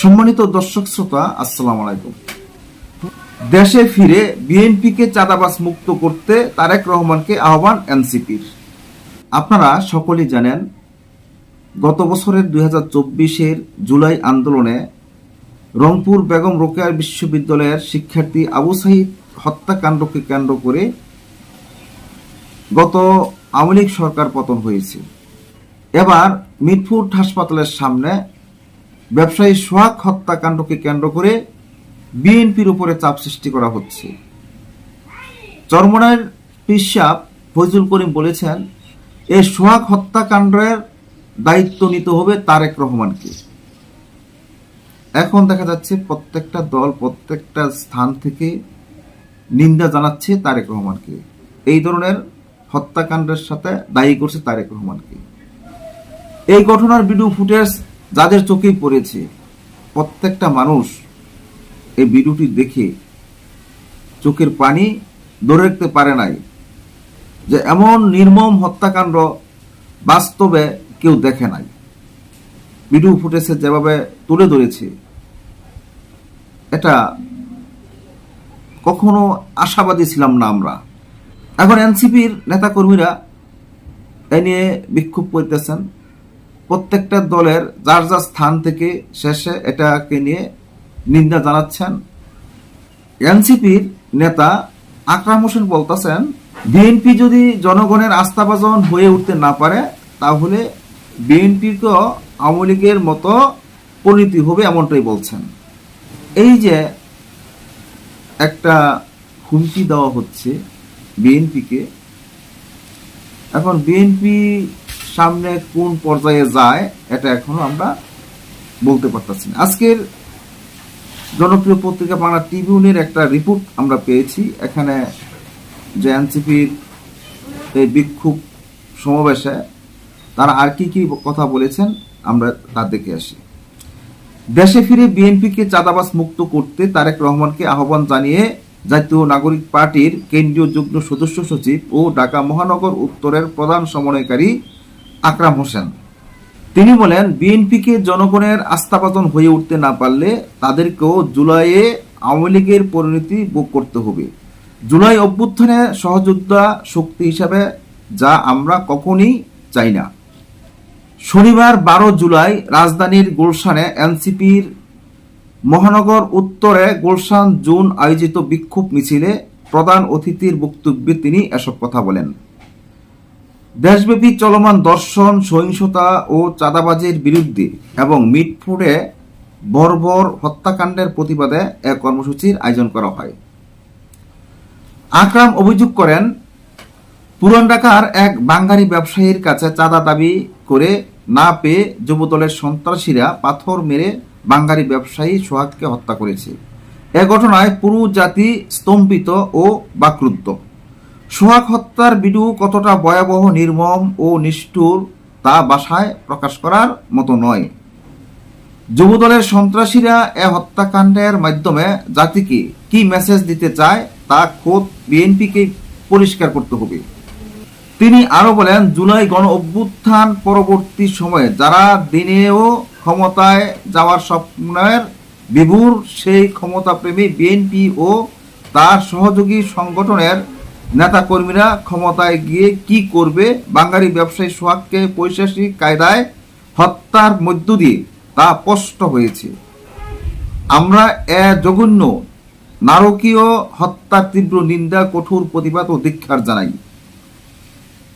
সম্মানিত দর্শক শ্রোতা, আসসালামু আলাইকুম। দেশে ফিরে বিএনপিকে চাঁদাবাস মুক্ত করতে তারেক রহমানকে আহ্বান এনসিপির। আপনারা সকলেই জানেন, গত বছরের দুই হাজার চব্বিশের জুলাই আন্দোলনে রংপুর বেগম রোকেয়ার বিশ্ববিদ্যালয়ের শিক্ষার্থী আবু সাহিদ হত্যাকাণ্ডকে কেন্দ্র করে গত আওয়ামী সরকার পতন হয়েছে। এবার মিটফুড হাসপাতালের সামনে ব্যবসায়ী সোহাগ হত্যাকাণ্ডকে কেন্দ্র করে বিএনপির উপরে চাপ সৃষ্টি করা হচ্ছে। চরমনার পিসাব ফজল করিম বলেছেন এই সোহাগ হত্যাকাণ্ডের দায়িত্ব নিতে হবে তারেক রহমানকে। এখন দেখা যাচ্ছে প্রত্যেকটা দল, প্রত্যেকটা স্থান থেকে নিন্দা জানাচ্ছে তারেক রহমানকে। এই ধরনের হত্যাকাণ্ডের সাথে দায়ী করছে তারেক রহমানকে। এই ঘটনার ভিডিও ফুটেজ যাদের চোখেই পড়েছে, প্রত্যেকটা মানুষ এই ভিডিওটি দেখে চোখের পানি ধরে রাখতে পারে নাই যে এমন নির্মম হত্যাকাণ্ড বাস্তবে কেউ দেখে নাই। ভিডিও ফুটেজে যেভাবে তুলে ধরেছে, এটা কখনো আশাবাদী ছিলাম না আমরা। এখন এনসিপির নেতাকর্মীরা এ নিয়ে বিক্ষোভ করতেছেন। প্রত্যেকটা দলের যার যার স্থান থেকে শেষে এটাকে নিয়ে নিন্দা জানাচ্ছেন। এনসিপির নেতা আকরাম হোসেন বলতেছেন, বিএনপি যদি জনগণের আস্থাভাজন হয়ে উঠতে না পারে, তাহলে বিএনপিকেও আওয়ামী লীগের মতো পরিণতি হবে এমনটাই বলছেন। এই যে একটা হুমকি দেওয়া হচ্ছে বিএনপিকে, এখন বিএনপি সামনে কোন পর্যায়ে যায়, এটা এখনও আমরা বলতে পারতেছি না। আজকের জনপ্রিয় পত্রিকা বাংলা ট্রিবিউনের একটা রিপোর্ট আমরা পেয়েছি। এখানে যে এনসিপির এই বিক্ষোভ সমাবেশে তারা আর কি কি কথা বলেছেন, আমরা তা দেখে আসি। দেশে ফিরে বিএনপিকে চাঁদাবাস মুক্ত করতে তারেক রহমানকে আহ্বান জানিয়ে জাতীয় নাগরিক পার্টির কেন্দ্রীয় যুগ্ম সদস্য সচিব ও ঢাকা মহানগর উত্তরের প্রধান সমন্বয়কারী আকরাম হোসেন। তিনি বলেন, বিএনপিকে জনগণের আস্থাপাতন হয়ে উঠতে না পারলে তাদেরকেও জুলাইয়ে আওয়ামী লীগের পরিণতি ভোগ করতে হবে। জুলাই অভ্যুত্থানে সহযোদ্ধা শক্তি হিসাবে যা আমরা কখনই চাই না। শনিবার বারো জুলাই রাজধানীর গুলশানে এনসিপির মহানগর উত্তরে গুলশান জুন আয়োজিত বিক্ষোভ মিছিলে প্রধান অতিথির বক্তব্যে তিনি এসব কথা বলেন। দেশব্যাপী চলমান দর্শন, সহিংসতা ও চাঁদাবাজির বিরুদ্ধে এবং মিটফুডে বর্বর হত্যাকাণ্ডের প্রতিবাদে এক কর্মসূচির আয়োজন করা হয়। আকরাম অভিযোগ করেন, পুরান ঢাকার এক বাঙালি ব্যবসায়ীর কাছে চাঁদা দাবি করে না পেয়ে যুবদলের সন্ত্রাসীরা পাথর মেরে বাঙালি ব্যবসায়ী সোহাগকে হত্যা করেছে। এ ঘটনায় পুরো জাতি স্তম্ভিত ও বাক্রুদ্ধ। সোহাগ হত্যার ভিডিও কতটা ভয়াবহ, নির্মম ও নিষ্ঠুর তা বাসায় প্রকাশ করার মতো নয়। যুবদলের সন্ত্রাসীরা এ হত্যাকাণ্ডের মাধ্যমে জাতিকে কি মেসেজ দিতে চায় তা খোদ বিএনপিকে পরিষ্কার করতে হবে। তিনি আরও বলেন, জুলাই গণ অভ্যুত্থান পরবর্তী সময়ে যারা দিনেও ক্ষমতায় যাওয়ার স্বপ্নের বিভুর সেই ক্ষমতাপ্রেমী বিএনপি ও তার সহযোগী সংগঠনের নেতাকর্মীরা ক্ষমতায় গিয়ে কি করবে? বাঙালি ব্যবসায়ী সোহাগকে পৈশাসিক কায়দায় হত্যার মধ্য দিয়ে তা স্পষ্ট হয়েছে। আমরা এ জঘন্য, নারকীয় হত্যার তীব্র নিন্দা, কঠোর প্রতিবাদ ও দীক্ষার জানাই।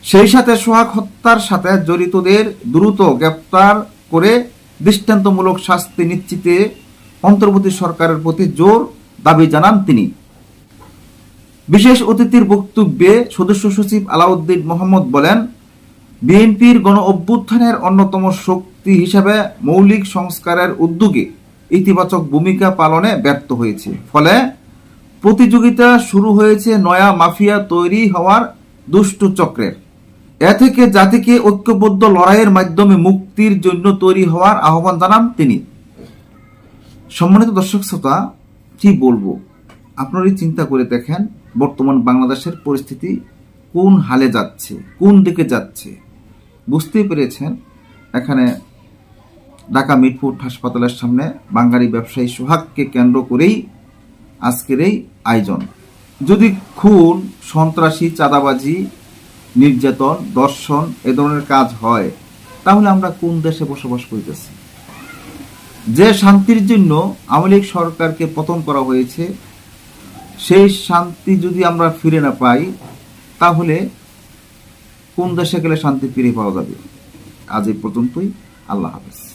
সেই সাথে সোহাগ হত্যার সাথে জড়িতদের দ্রুত গ্রেপ্তার করে দৃষ্টান্তমূলক শাস্তি নিশ্চিতে অন্তর্বর্তী সরকারের প্রতি জোর দাবি জানান তিনি। বিশেষ অতিথির বক্তব্যে সদস্য সচিব আলাউদ্দিন মোহাম্মদ বলেন, বিএনপির গণ অভ্যুত্থানের অন্যতম শক্তি হিসেবে মৌলিক সংস্কারের উদ্যোগে ইতিবাচক ভূমিকা পালনে ব্যর্থ হয়েছে। ফলে প্রতিযোগিতা শুরু হয়েছে নয়া মাফিয়া তৈরি হওয়ার দুষ্ট চক্রের। এ থেকে জাতিকে ঐক্যবদ্ধ লড়াইয়ের মাধ্যমে মুক্তির জন্য তৈরি হওয়ার আহ্বান জানান তিনি। সম্মানিত দর্শক শ্রোতা, কি বলব? আপনারই চিন্তা করে দেখেন বর্তমান বাংলাদেশের পরিস্থিতি কোন হালে যাচ্ছে, কোন দিকে যাচ্ছে, বুঝতেই পেরেছেন? এখানে ঢাকা মিটফুট হাসপাতালের সামনে বাঙালি ব্যবসায়ী সোহাগকে কেন্দ্র করেই আজকের এই আয়োজন। যদি খুন, সন্ত্রাসী, চাঁদাবাজি, নির্যাতন, দর্শন এ ধরনের কাজ হয়, তাহলে আমরা কোন দেশে বসবাস করিতেছি? যে শান্তির জন্য আওয়ামী সরকারকে পতন করা হয়েছে সেই শান্তি যদি আমরা ফিরে না পাই, তাহলে কোন দেশে গেলে শান্তি ফিরে পাওয়া যাবে? আজ এই পর্যন্তই। আল্লাহ হাফেজ।